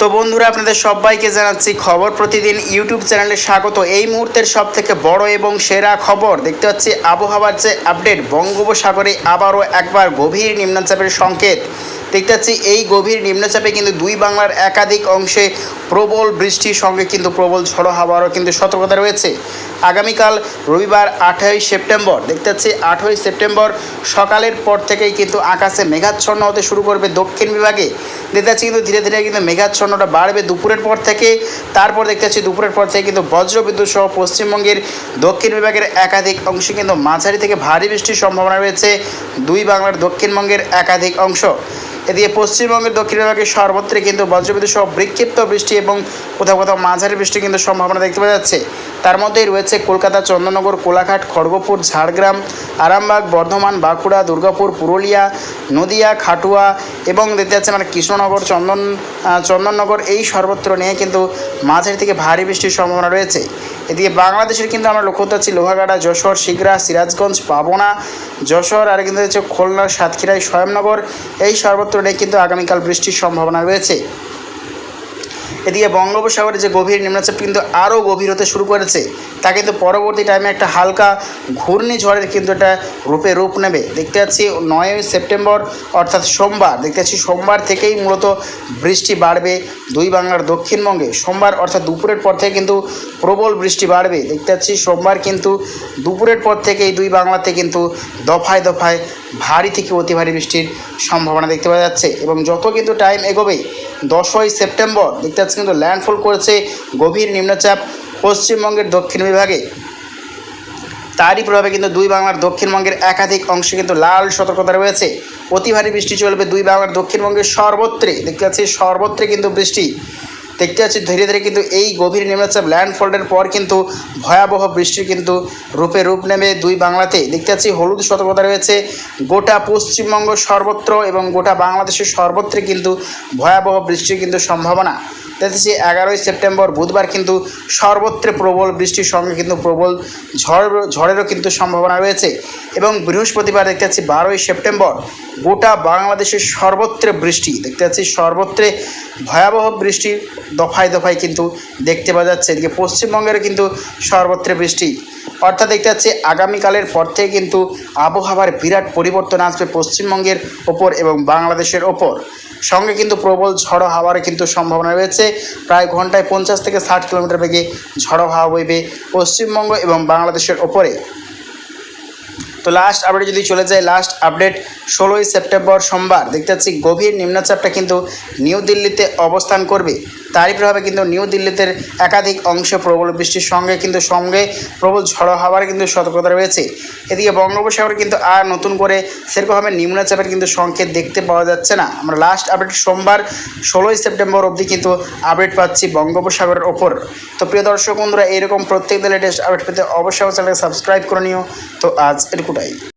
তো বন্ধুরা আপনাদের সবাইকে জানাচ্ছি খবর প্রতিদিন ইউটিউব চ্যানেলে স্বাগত। এই মুহূর্তের সব থেকে বড় এবং সেরা খবর দেখতে পাচ্ছি আবহাওয়ার যে আপডেট, বঙ্গোপসাগরে আবারও একবার গভীর নিম্নচাপের সংকেত। দেখতে পাচ্ছি এই গভীর নিম্নচাপে কিন্তু দুই বাংলার একাধিক অংশে প্রবল বৃষ্টির সঙ্গে কিন্তু প্রবল ঝড়ো হাওয়ারও কিন্তু সতর্কতা রয়েছে। আগামীকাল রবিবার আঠারোই সেপ্টেম্বর, দেখতে পাচ্ছি আঠেরোই সেপ্টেম্বর সকালের পর থেকেই কিন্তু আকাশে মেঘাচ্ছন্ন হতে শুরু করবে দক্ষিণ বিভাগে। দেখতে পাচ্ছি কিন্তু ধীরে ধীরে কিন্তু মেঘাচ্ছন্নটা বাড়বে দুপুরের পর থেকে। তারপর দেখতে পাচ্ছি দুপুরের পর থেকে কিন্তু বজ্রবিদ্যুৎ সহ পশ্চিমবঙ্গের দক্ষিণ বিভাগের একাধিক অংশে কিন্তু মাঝারি থেকে ভারী বৃষ্টির সম্ভাবনা রয়েছে। দুই বাংলার দক্ষিণবঙ্গের একাধিক অংশ। এদিকে পশ্চিমবঙ্গের দক্ষিণ বিভাগে সর্বত্রই কিন্তু বজ্রবিদ্যুৎ সহ বিক্ষিপ্ত বৃষ্টি এবং কোথাও কোথাও মাঝারি বৃষ্টি কিন্তু সম্ভাবনা দেখতে পাওয়া যাচ্ছে। তার মধ্যেই রয়েছে কলকাতা চন্দননগর কোলাঘাট, খড়গপুর, ঝাড়গ্রাম, আরামবাগ, বর্ধমান, বাঁকুড়া, দুর্গাপুর, পুরুলিয়া, নদিয়া, খাটুয়া এবং দেখতে যাচ্ছে মানে কৃষ্ণনগর, চন্দন চন্দননগর এই সর্বত্র নিয়ে কিন্তু মাঝারি থেকে ভারী বৃষ্টির সম্ভাবনা রয়েছে। এদিকে বাংলাদেশের কিন্তু আমরা লক্ষ্য করতে লোহাগাড়া, যশোর, শিগরা, সিরাজগঞ্জ, পাবনা, যশোর, আর কিন্তু হচ্ছে খুলনা সাতক্ষীরায় স্বয়ংনগর এই সর্বত্র নিয়ে কিন্তু আগামীকাল বৃষ্টির সম্ভাবনা রয়েছে। এদিকে বঙ্গোপসাগরে যে গভীর নিম্নচাপ কিন্তু আরও গভীর হতে শুরু করেছে, তা কিন্তু পরবর্তী টাইমে একটা হালকা ঘূর্ণিঝড়ের কিন্তু এটা রূপে রূপ নেবে। দেখতে পাচ্ছি নয়ই সেপ্টেম্বর, অর্থাৎ সোমবার, দেখতে পাচ্ছি সোমবার থেকেই মূলত বৃষ্টি বাড়বে দুই বাংলার দক্ষিণবঙ্গে। সোমবার, অর্থাৎ দুপুরের পর থেকে কিন্তু প্রবল বৃষ্টি বাড়বে। দেখতে পাচ্ছি সোমবার কিন্তু দুপুরের পর থেকেই দুই বাংলাতে কিন্তু দফায় দফায় ভারী থেকে অতি ভারী বৃষ্টির সম্ভাবনা দেখতে পাওয়া যাচ্ছে এবং যত কিন্তু টাইম এগোবে, দশই সেপ্টেম্বর দেখতে পাচ্ছি কিন্তু ল্যান্ডফল করেছে গভীর নিম্নচাপ পশ্চিমবঙ্গের দক্ষিণ বিভাগে। তারই প্রভাবে কিন্তু দুই বাংলার দক্ষিণবঙ্গের একাধিক অংশে কিন্তু লাল সতর্কতা রয়েছে। অতি ভারী বৃষ্টি চলবে দুই বাংলার দক্ষিণবঙ্গের সর্বত্রে। দেখতে পাচ্ছি সর্বত্রে কিন্তু বৃষ্টি। দেখতে পাচ্ছি ধীরে ধীরে কিন্তু এই গভীর নিম্নচাপ ল্যান্ডফলের পর কিন্তু ভয়াবহ বৃষ্টির কিন্তু রূপে রূপ নেবে দুই বাংলাতে দেখতে পাচ্ছি হলুদ সতর্কতা রয়েছে, গোটা পশ্চিমবঙ্গ সর্বত্র এবং গোটা বাংলাদেশের সর্বত্রে কিন্তু ভয়াবহ বৃষ্টির কিন্তু সম্ভাবনা। দেখতেছি এগারোই সেপ্টেম্বর বুধবার কিন্তু সর্বত্রে প্রবল বৃষ্টির সঙ্গে কিন্তু প্রবল ঝড়, ঝড়েরও কিন্তু সম্ভাবনা রয়েছে। এবং বৃহস্পতিবার দেখতে পাচ্ছি বারোই সেপ্টেম্বর গোটা বাংলাদেশের সর্বত্রে বৃষ্টি। দেখতে পাচ্ছি সর্বত্রে ভয়াবহ বৃষ্টি। দফায় দফায় কিন্তু দেখতে পাওয়া যাচ্ছে। এদিকে পশ্চিমবঙ্গেরও কিন্তু সর্বত্রে বৃষ্টি। অর্থাৎ দেখতে পাচ্ছি আগামীকালের পর থেকে কিন্তু আবহাওয়ার বিরাট পরিবর্তন আসবে পশ্চিমবঙ্গের ওপর এবং বাংলাদেশের ওপর। সঙ্গে কিন্তু প্রবল ঝড়ো হাওয়ার কিন্তু সম্ভাবনা রয়েছে। প্রায় ঘন্টায় পঞ্চাশ থেকে ষাট কিলোমিটার বেগে ঝড়ো হাওয়া বইবে পশ্চিমবঙ্গ এবং বাংলাদেশের ওপরে। তো লাস্ট আপডেট যদি চলে যায় লাস্ট আপডেট ষোলোই সেপ্টেম্বর সোমবার। দেখতে পাচ্ছি গভীর নিম্নচাপটা কিন্তু নিউ দিল্লিতে অবস্থান করবে। তারই প্রভাবে কিন্তু নিউ দিল্লিতে একাধিক অংশে প্রবল বৃষ্টির সঙ্গে কিন্তু সঙ্গে প্রবল ঝড়ো হওয়ার কিন্তু সতর্কতা রয়েছে। এদিকে বঙ্গোপসাগরে কিন্তু আর নতুন করে সেরকমভাবে নিম্নচাপের কিন্তু সংকেত দেখতে পাওয়া যাচ্ছে না। আমরা লাস্ট আপডেট সোমবার, ষোলোই সেপ্টেম্বর অবধি কিন্তু আপডেট পাচ্ছি বঙ্গোপসাগরের ওপর। তো প্রিয় দর্শক বন্ধুরা এরকম প্রত্যেক লেটেস্ট আপডেট পেতে অবশ্যই চ্যানেলকে সাবস্ক্রাইব করে নিও। তো আজ এটুকুটাই।